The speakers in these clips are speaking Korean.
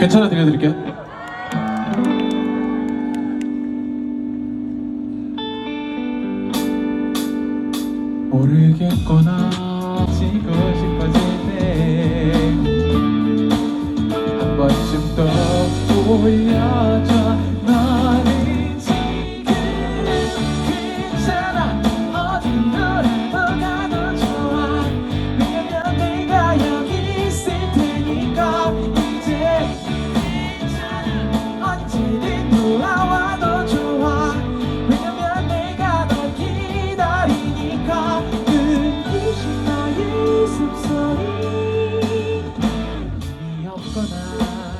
괜찮아 들려드릴게요. 모르겠거나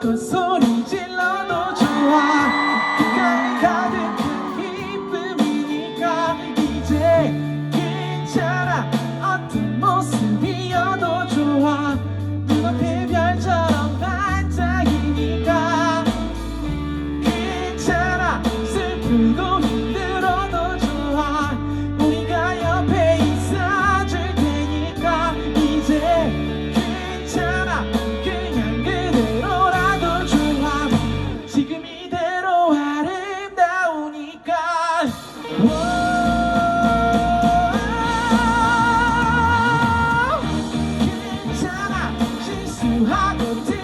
또 소리 질러도 좋아. 가이 가득한 기쁨이니까 이제 괜찮아. 어떤 모습이어도 좋아. 눈앞에 별처럼 반짝이니까 괜찮아. 슬프고 I'll